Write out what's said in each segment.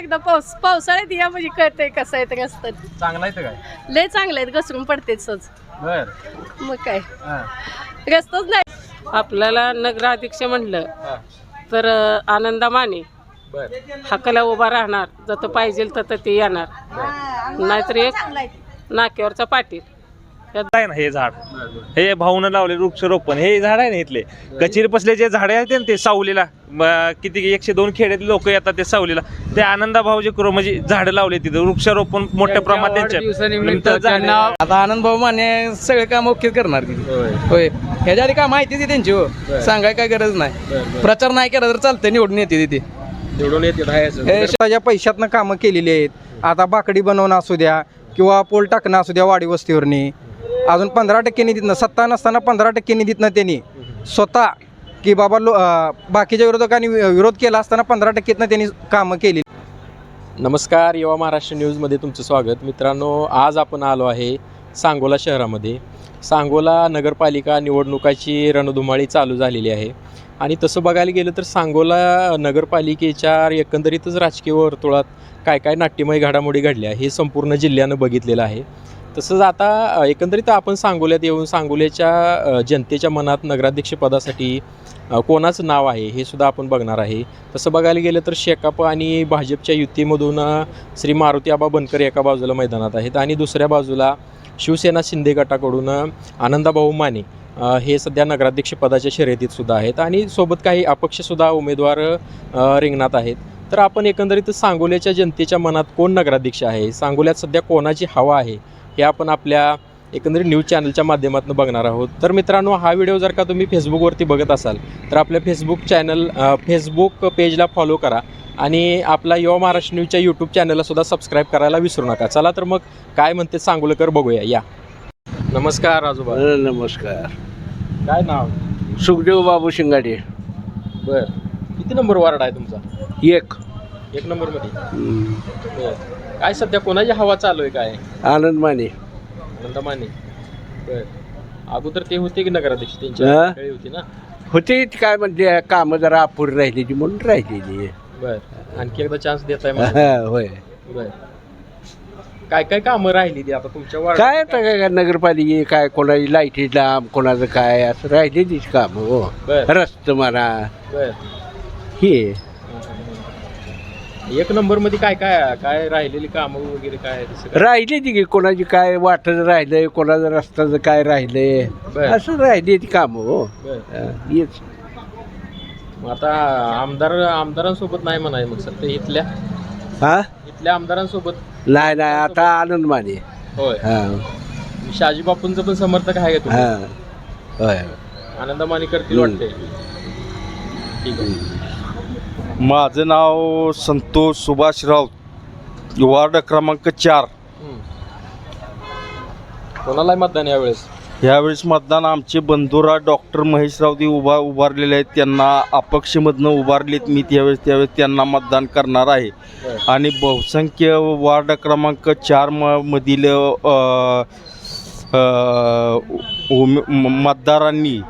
एकदा पाऊस पावसाळ्यात या म्हणजे कळतंय कसं आहे ते रस्त्यात चांगला आहे काय? लय चांगले आहेत घसरून पडते सज बर. मग काय? हा. रस्ताच नाही. आपल्याला नगराध्यक्ष म्हणलं हा. तर अ, आनंदा माने बर. उभा राहणार जत पाहिजे तर ते येणार. नाहीतर एक नाक्यावरचा पाटील. आहे ना हे झाड. हे भाऊनं लावले वृक्षारोपण. हे झाड आहे ना इथले. कचेरी पसले जे झाडे आहेत ना ते सावलीला म, किती एकशे दोन खेड्यात लोक येतात ते सावलीला. ते आनंदा भाऊ जे करू म्हणजे झाडं लावले तिथे. वृक्षारोपण मोठ्या प्रमाणात त्यांच्या. आता आनंद भाऊ माने सगळे काम ओके करणार की. होय. होय. ह्याच्या आधी काय माहिती ती त्यांची हो. सांगाय काय गरज नाही. प्रचार नाही केला तर चालतं निवडून येते तिथे निवडून येते राहायचं स्वतःच्या पैशातनं कामं केलेली आहेत. आता बाकडी बनवणं असू द्या किंवा पोल टाकणं असू द्या वाडी वस्तीवरनी. अजून पंधरा टक्के निधीतनं सत्ता नसताना पंधरा टक्के निधीतनं त्यांनी. स्वतः की बाबा लो बाकीच्या विरोधकांनी वि- विरोध केला असताना पंधरा टक्केतनं त्यांनी कामं केली. नमस्कार युवा महाराष्ट्र न्यूजमध्ये तुमचं स्वागत. मित्रांनो आज आपण आलो आहे सांगोला शहरामध्ये. सांगोला नगरपालिका निवडणुकाची रणधुमाळी चालू झालेली आहे. आणि तसं बघायला गेलं तर सांगोला नगरपालिकेच्या एकंदरीतच राजकीय वर्तुळात काय काय नाट्यमय घडामोडी घडल्या हे संपूर्ण जिल्ह्यानं बघितलेलं आहे. तसंच आता एकंदरीत आपण सांगोल्यात येऊन सांगोल्याच्या जनतेच्या मनात नगराध्यक्षपदासाठी कोणाचं नाव आहे हे सुद्धा आपण बघणार आहे. तसं बघायला गेलं तर शेकाप आणि भाजपच्या युतीमधून श्री मारुती आबा बनकर एका बाजूला मैदानात आहेत आणि दुसऱ्या बाजूला शिवसेना शिंदे गटाकडून आनंदाभाऊ माने हे सध्या नगराध्यक्षपदाच्या शर्यतीत सुद्धा आहेत आणि सोबत काही अपक्षसुद्धा उमेदवार रिंगणात आहेत. तर आपण एकंदरीत सांगोल्याच्या जनतेच्या मनात कोण नगराध्यक्ष आहे? सांगोल्यात सध्या कोणाची हवा आहे? हे आपण आपल्या एकंदरीत न्यूज चॅनलच्या माध्यमातून बघणार आहोत. तर मित्रांनो हा व्हिडिओ जर का तुम्ही फेसबुकवरती बघत असाल तर आपल्या फेसबुक चॅनल फेसबुक पेजला फॉलो करा आणि आपला युवा महाराष्ट्र न्यूजच्या यूट्यूब चॅनलला सुद्धा सबस्क्राईब करायला विसरू नका. चला तर मग काय म्हणते सांगोलकर बघूया. या. नमस्कार आजोबा. नमस्कार. काय नाव? सुखदेव बाबू शिंगाडे. बर. किती नंबर वार्ड आहे तुमचा? एक. एक नंबरमध्ये. बर. काय सध्या कोणाची हवा चालू आहे काय? आनंद माने. आनंद माने. बर. अगोदर ते होते की नगराध्यक्ष? हा? त्यांच्या वेळी होती ना? होते काय म्हणजे कामं जरा अपुरी राहिलेली म्हणून राहिलेली बर. आणखी एकदा चान्स देत आहे हा, होय. बर. काय काय कामं राहिली ती आता तुमच्या वार्डात? काय आता काय नगरपालिके काय कोणाची लाईटी लांब कोणाचं काय असं राहिलेलीच काम हो. बर. रस्त म्हणा. बर. हे. एक नंबरमध्ये काय काय काय राहिलेली कामं वगैरे काय काय? राहिलेली की कोणाची काय वाटत राहिलंय कोणाचं रस्त्याचं काय राहिलंय. बर. असं राहिलेली कामं हो. बर. हेच मग आता आमदार आमदारांसोबत नाही म्हणाय मग सध्या इथल्या. हा? इथल्या आमदारांसोबत. नाही नाही आता आनंद माने. होय. हा. शहाजी बापूंचं पण समर्थक आहे का तुम्ही? हा. होय. आनंद माने करतील. वाटते ठीक आहे. माझं नाव संतोष सुभाष राऊत. वार्ड क्रमांक चार. कोणाला मतदान यावेळेस? यावेळेस मतदान आमचे बंधुरा डॉक्टर महेश राऊती उभा उभारलेले आहेत. त्यांना अपक्षमधनं उभारलेत. मी त्यावेळेस त्यावेळेस त्यांना मतदान करणार आहे. आणि बहुसंख्य वार्ड क्रमांक चार म मधील उमे- मतदारांनी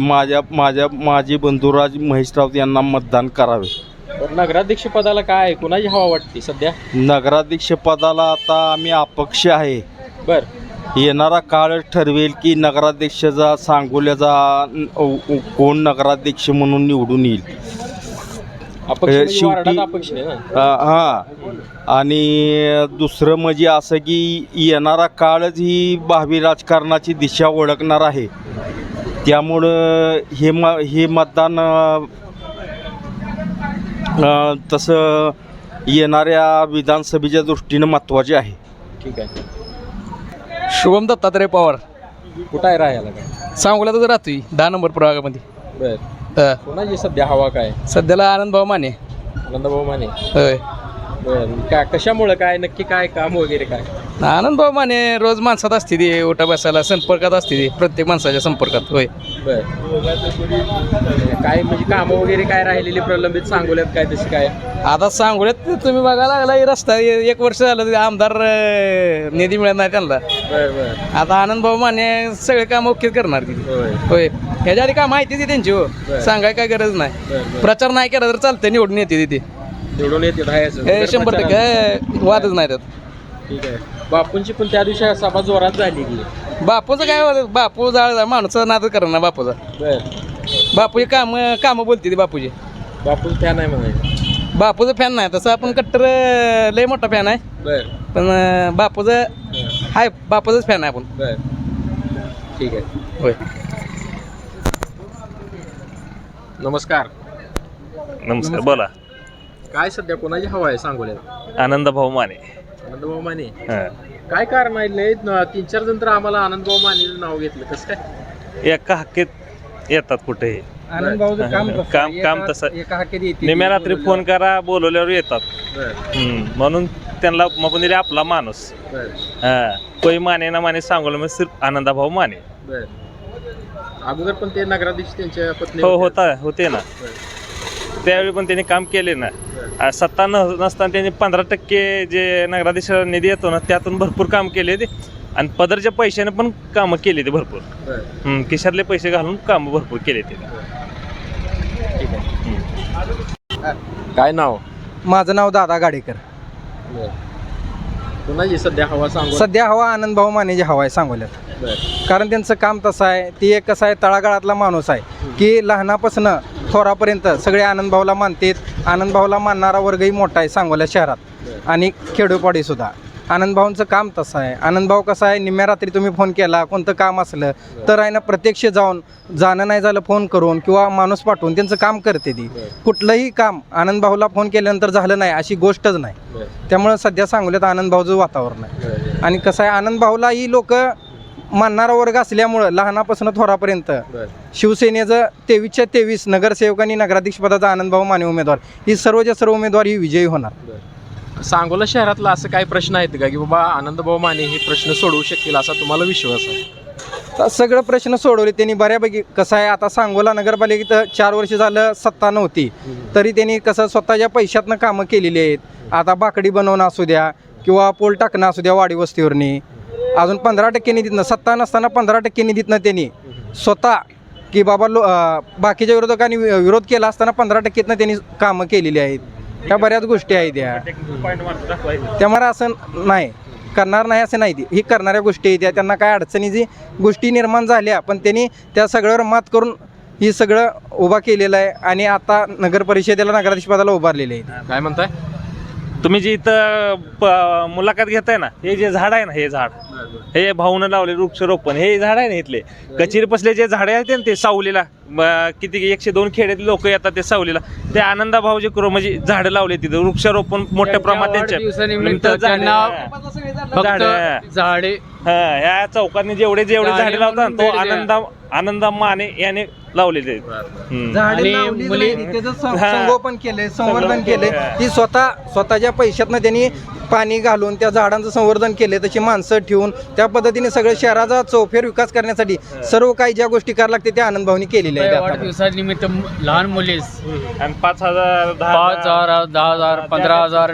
माझ्या माझ्या माझे बंधुराज महेश राऊत यांना मतदान करावे. तर नगराध्यक्ष पदाला काय? कुणाची हवा वाटते सध्या? नगराध्यक्ष पदाला आता आम्ही अपक्ष आहे. बर. येणारा काळ ठरवेल की नगराध्यक्षाचा सांगोल्याचा उ- कोण नगराध्यक्ष म्हणून निवडून येईल. अपक्ष म्हणजे शेवटी- वार्डात अपक्ष आहे ना? अ, हा. आणि दुसरं म्हणजे असं की येणारा काळच ही भावी राजकारणाची दिशा ओळखणार आहे. त्यामुळं हे म हे मतदान तसं येणाऱ्या विधानसभेच्या दृष्टीनं महत्त्वाचे आहे. ठीक आहे. शुभम दत्तात्रय पवार. कुठं आहे राहायला काय? सांगोल्यातच राहतोय दहा नंबर प्रभागामध्ये बर. हा. कोणाची सध्या हवा काय? सध्याला आनंद भाऊ माने. आनंदभाऊ माने. होय. बर. काय कशामुळं काय? नक्की काय काम वगैरे काय? आनंद भाऊ माने रोज माणसात असते ती उठा बसायला संपर्कात असते ती प्रत्येक माणसाच्या संपर्कात होय. बर. काय म्हणजे कामं वगैरे काय राहिलेली प्रलंबित सांगोल्यात काय तशी काय? आता सांगोल्यात तुम्ही बघायला लागला हे रस्ता हे एक वर्ष झालं ते आमदार अं, निधी मिळत नाही त्यांना. बर बर. आता आनंद भाऊ माने सगळे काम ओके करणार ती. होय. होय. ह्याच्या आधी काय माहिती ती त्यांची हो. सांगाय काय गरज नाही. बर बर. प्रचार नाही केला तर चालतं निवडून येते तिथे. निवडून येते हे शंभर टक्के हे वादच नाही त्यात. ठीक आहे. बापूंची पण त्या दिवशी सभा जोरात झाली की. बापूचं काय होतं? बापू जाळ माणूस नाद करा ना बापूचा. बर. बापूची काम कामं बोलते ती बापूची. बापूच फॅन आहे म्हणायचं. बापूचं फॅन नाही. तसं आपण कट्टर अं, लय मोठा फॅन आहे. बर. पण अं, बापूचं हाय बापूचंच फॅन आहे आपण. बर. ठीक आहे. होय. नमस्कार. नमस्कार बोला. काय सध्या कोणाची हवा आहे सांगोल्यात? आनंद भाऊ माने. आनंदभाऊ माने हां. काय कारण आहे लय न- तीन चार जण तर आम्हाला आनंदभाऊ मानेचं नाव घेतलं. कसं काय? एका हक्कीत येतात कुठेही आनंद भाऊचं काम. काम- काम एका- तसं. एका हाकेत येते. निम्या रात्री फोन करा बोलवल्यावर येतात. बर. हम्म. म्हणून त्यांना आपण दिले आपला माणूस. बर. हा. कोई माने ना माने सांगोला म्हणजे सिर्फ आनंदा भाऊ माने. बर. अगोदर पण ते नगराधीश त्यांच्या पत्नी हो. होता होते ना. त्यावेळी पण त्यांनी काम केले ना. आ, सत्ता न नसताना त्यांनी पंधरा टक्के जे नगराधीशाला निधी येतो ना त्यातून भरपूर काम केले ते आणि पदरच्या पैशाने पण कामं केली ते भरपूर. हम्म, खिशातले पैसे घालून कामं भरपूर केले ते ठीक आहे. काय नाव? माझं नाव दादा गाडेकर. कोणाची सध्या हवा सांगू सध्या हवा आनंद भाऊ मानेची हवा आहे सांगोल्यात. बर. कारण त्यांचं काम तसं आहे ती एक कसं आहे तळागाळातला माणूस आहे की लहानापासून थोरापर्यंत सगळे आनंदभाऊला मानतेत. आनंदभाऊला मानणारा वर्गही मोठा आहे सांगोल्या शहरात. आणि खेडोपाडी सुद्धा. आनंदभाऊंचं काम तसं आहे. आनंदभाऊ कसं आहे? निम्म्या रात्री तुम्ही फोन केला कोणतं काम असलं तर आहे ना प्रत्यक्ष जाऊन जाणं नाही झालं फोन करून किंवा माणूस पाठवून त्यांचं काम करते ती. कुठलंही काम आनंदभाऊला फोन केल्यानंतर झालं नाही अशी गोष्टच नाही. त्यामुळं सध्या सांगोल्यात आनंदभाऊचं वातावरण आहे. आणि कसं आहे आनंदभाऊला ही लोक मानणारा वर्ग असल्यामुळं लहानापासून थोरापर्यंत शिवसेनेचं तेवीसच्या तेवीस नगरसेवक आणि नगराध्यक्ष पदाचा आनंदभाऊ माने उमेदवार. ही सर्वच्या सर्व उमेदवार ही विजयी होणार. सांगोला शहरातला असं काही प्रश्न आहेत का की बाबा आनंदभाऊ माने हे प्रश्न सोडवू शकतील असा तुम्हाला विश्वास आहे? तर सगळं प्रश्न सोडवले त्यांनी बऱ्यापैकी. कसं आहे आता सांगोला नगरपालिकेत चार वर्ष झालं सत्ता नव्हती. तरी त्यांनी कसं स्वतःच्या पैशातनं कामं केलेली आहेत. आता बाकडी बनवणं असू द्या किंवा पोल टाकणं असू द्या वाडी वस्तीवरनी. अजून पंधरा टक्के निधीतनं सत्ता नसताना पंधरा टक्के निधीतनं त्यांनी. स्वतः की बाबा लो बाकीच्या विरोधकांनी वि- विरोध केला असताना पंधरा टक्केतनं त्यांनी कामं केलेली आहेत. ह्या बऱ्याच गोष्टी आहेत या त्यामुळे असं नाही. करणार नाही असं नाही ती. ही करणाऱ्या गोष्टी आहेत त्यांना काय अडचणीची गोष्टी निर्माण झाल्या पण त्यांनी त्या सगळ्यावर मात करून ही सगळं उभा केलेलं आहे आणि आता नगर परिषदेला नगराधीश पदाला उभारलेले आहे. काय म्हणताय? तुम्ही जे इथं प- मुलाखत घेताय ना हे जे झाड आहे ना हे झाड. हे भाऊनं लावले वृक्षारोपण हे झाड आहे ना इथले. कचेरी पसले जे झाडे आहेत ना ते सावलीला किती एकशे दोन खेड्यातले लोक येतात ते सावलीला. ते आनंदा भाऊ जे करू म्हणजे झाडं लावले तिथे. वृक्षारोपण मोठ्या प्रमाणात त्यांच्या. वाढदिवसानिमित्त झाडं- त्यांना झाडं- फक्त झाडे. हा ह्या चौकातने जेवढे जेवढे झाडे झाडे लावतात म्हणून तो भेट द्या. आनंदा आनंदा माने याने लावलेले आहेत. हम्म. झाडे आणि लावलीच मुली- नाही, त्याचं सं- हा. संगोपन केले संवर्धन संगोपन केले केलं. ती स्वतः स्वतःच्या पैशातनं त्यांनी पाणी घालून त्या झाडांचं संवर्धन केले तशी माणसं ठेवून त्या पद्धतीने सगळं शहराचा चौफेर विकास करण्यासाठी सर्व काही ज्या गोष्टी करायला लागते त्या आनंद भाऊनी केलेल्या आहेत आतापर्यंत. वाढदिवसानिमित्त लहान मुलीस आणि पाच हजार दहा पाच हजार दहा हजार पंधरा हजार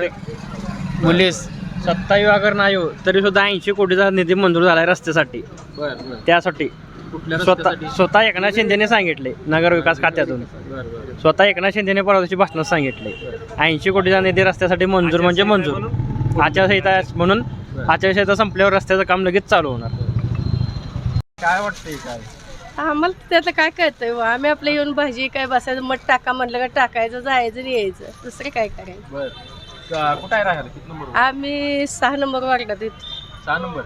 मुलीस सत्ता विभागावर नाही हो तरी सुद्धा ऐंशी कोटीचा निधी मंजूर झालाय रस्त्यासाठी त्यासाठी कुठल्या स्वतः रस्त्यासाठी? स्वतः एकनाथ शिंदेने सांगितले नगर विकास खात्यातून. बर बर स्वतः एकनाथ शिंदेने परवा दिवशी भाषणात सांगितले. ऐंशी कोटीचा निधी रस्त्यासाठी मंजूर म्हणजे मंजूर. आचारसंहिता म्हणून आचारसंहिता संपल्यावर रस्त्याचं काम लगेच चालू होणार. काय वाटतंय काय? आम्हाला त्यातलं काय कळतंय बुवा? आम्ही आपलं येऊन भाजी काय बसायचं मठ टाका म्हणलं का टाकायचं जायचं आणि यायचं. दुसरं काय करायचं? बर. का- कुठं आहे राहायला? किती नंबर आम्ही सहा नंबर वार्डात येतो. सहा नंबर.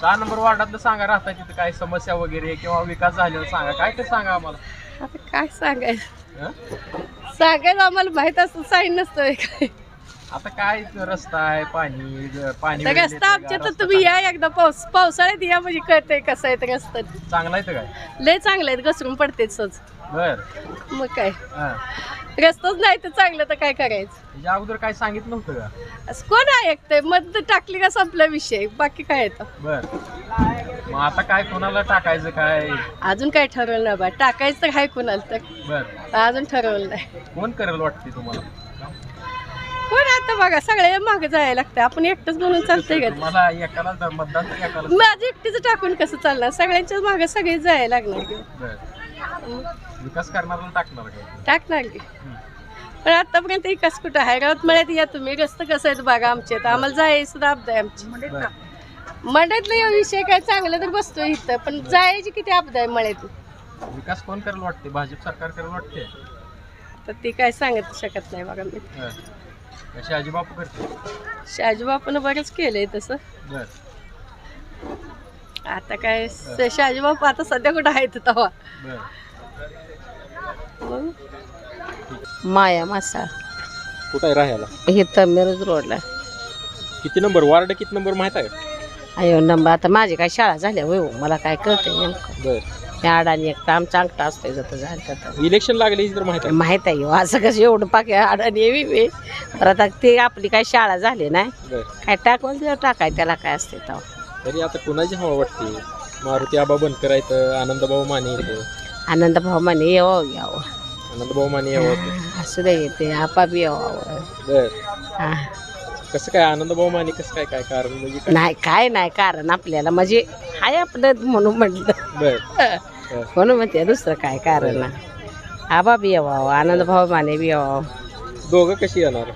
सहा नंबर वार्डातलं सांगा राहता तिथं काय समस्या वगैरे किंवा विकास झालेला सांगा काय ते सांगा आम्हाला. आता काय सांगायचं? हं? सांगायचं आम्हाला माहीत असतं साईन नसतं काय आता काय रस्ता आहे पाणी ज- पाणी तर वगैरे रस्ता येतंय आमच्या का? तर रस्ता तुम्ही या एकदा पाऊस पावसाळ्यात या म्हणजे कळतंय कसं आहे ते रस्ता. चांगला आहे काय? लय चांगलं आहेत घसरून पडते सज बर. मग काय? हा. रस्ताच नाही तर चांगलं तर काय करायचं? त्याच्या अगोदर काय सांगितलं नव्हतं का? असं कोण ऐकतंय? मत टाकली का संपला विषय? बाकी काय येतं बर. मग आता काय कोणाला टाकायचं काय? अजून काय ठरवलं नाही बा. टाकायचं तर आहे कोणाला तर. बर. अजून ठरवलं नाही. कोण करेल वाटते तुम्हाला? कोण आता बघा सगळ्या मागे जायला लागतं आपण एकटंच म्हणून चालतंय का? तुम्हाला एकाला द- मतदान तर एकाला माझं एकटीचं टाकून कसं चालणार? सगळ्यांच्याच मागे सगळे जायला लागणार. बर. विकास करणाऱ्याला टाकणार टाकणार की. पण आतापर्यंत विकास कुठं आहे? गावात मळ्यात या तुम्ही. रस्त कसं आहेत बघा आमच्या इथं आम्हाला जायचं सुद्धा आपदा आहे आमची. मंडळातलं या विषय काय चांगलं तर बसतो इथं. पण जायची किती आपदा आहे मळ्यात? विकास कोण करायला वाटते भाजप सरकार करायला वाटते तर ती काय सांगत शकत नाही बघा मी. अशी आजीबापू करते शहाजीबापून बरंच केलंय तसं. बर. आता काय स- शहाजीबापू आता सध्या कुठं आहेत तेव्हा बर. माया मासा कुठं आहे राहायला? हे तर मिरज रोडला. किती नंबर? वार्ड किती नंबर माहीत आहे? का अयो नंबर आता माझी काय शाळा झाल्या होय हो, मला काय कळतंय नेमकं. बर. त्या अडाणी एक काम चांगलं असतंय जातं झालं तर. इलेक्शन लागले तर माहीत आहे. माहीत आहे हो, असं कसं एवढं पाकी अडाणी येवी मी तर आता ते आपली काय शाळा झाली नाही. बर. काय टाकून ते टाकाय त्याला काय असते तेव्हा. तरी आता कुणाची हवा वाटते? मारुती आबा बनकर आहेत आनंदभाऊ माने आहेत. आनंद भाऊ म्हणे यावं यावं आनंदभाऊ माने यावं असू दे येते आपा बी यावं. बर. हा. कसं काय आनंदभाऊ माने कसं काय काय कारण म्हणजे काय? नाही काय नाही कारण आपल्याला म्हणजे हाय आपलं म्हणून म्हटलं. बर. म्हणून म्हणते दुसरं काय कारण नाही. आबा बी यावं आनंद भाऊ माने बी यावं. दोघं कशी येणार?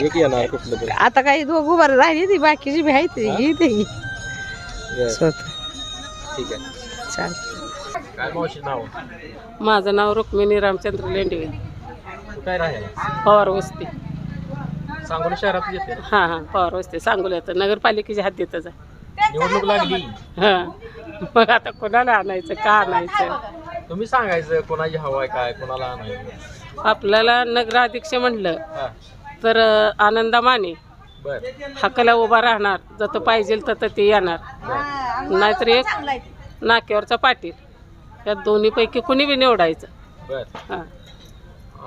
एक येणार कुठलं तरी. आता काही दोघं बरं राहिली ती बाकीची बी आहे ती. बर. स्वतः. ठीक आहे. चाल. काय मावशी नाव? माझं नाव रुक्मिणी रामचंद्र लेंडवे. काय राहायला? पवार वस्ती. सांगोला शहरात येते. हां हां पवार वस्ती. सांगोल्याचं नगरपालिकेच्या हद्दीतच आहे निवडणूक लागली. हां. मग आता कोणाला आणायचं? का आणायचं? तुम्ही सांगायचं कोणाची हवा आहे काय कोणाला आणायचं? आपल्याला नगराध्यक्ष म्हणलं हा. तर अं, आनंदा माने. बर. हक्काला उभा राहणार. जत पाहिजे तर ते येणार. नाहीतर एक नाक्यावरचा पाटील. या दोन्हीपैकी कुणी बी निवडायचं. बर. हां.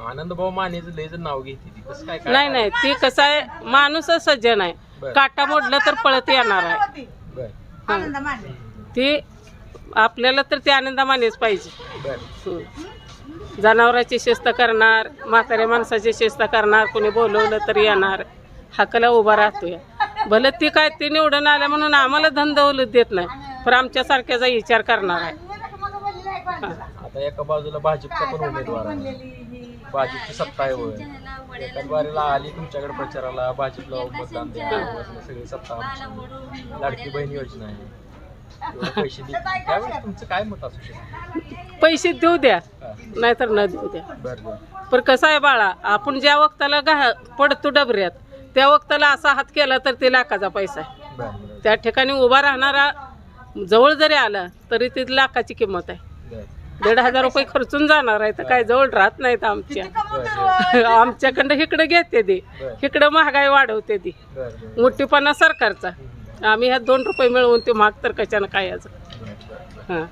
आनंदभाऊ मानेचं लयचं नाव घेते ती. कसं काय काय नाही नाही. ती कसं आहे माणूसच सज्जन आहे. बरं. काटा मोडलं तर पळत येणार आहे. बर. हं. ती आपल्याला तर ती आनंदा मानेच पाहिजे. बर. हं. जनावराची शिस्त करणार म्हाताऱ्या माणसाची शिस्त करणार कोणी बोलवलं तर येणार. हाकाला उभा राहतोय. भले ती काय ती निवडून आल्या म्हणून आम्हाला धंदवलूच देत नाही. पण आमच्यासारख्याचा विचार करणार आहे. आता एका बाजूला भाजपचा पण उमेदवार आहे. भाजपची सत्ता आहे बारीला आली तुमच्याकडे प्रचाराला भाजपला मतदान द्या सगळी सत्ता आमची. लाडकी बहीण योजना आहे. पैसे. त्यावेळेस तुमचं काय मत असू शकतं? पैसे देऊ द्या. हा. नाहीतर न देऊ द्या. बर बर. पण कसं आहे बाळा आपण ज्या वक्ताला गा पडतो डबऱ्यात त्या वक्ताला असा हात केला तर ते लाखाचा पैसा आहे. त्या ठिकाणी उभा राहणारा जवळ जरी आला तरी ती लाखाची किंमत आहे. दीड हजार रुपये खर्चून जाणार आहे तर काय जवळ राहत नाहीत आमच्या. आमच्याकडं इकडं घेते ती. इकडं महागाई वाढवते ती. मोठीपणा सरकारचा. आम्ही ह्या दोन रुपये मिळवून ते माग तर कशानं काय याचं? हां.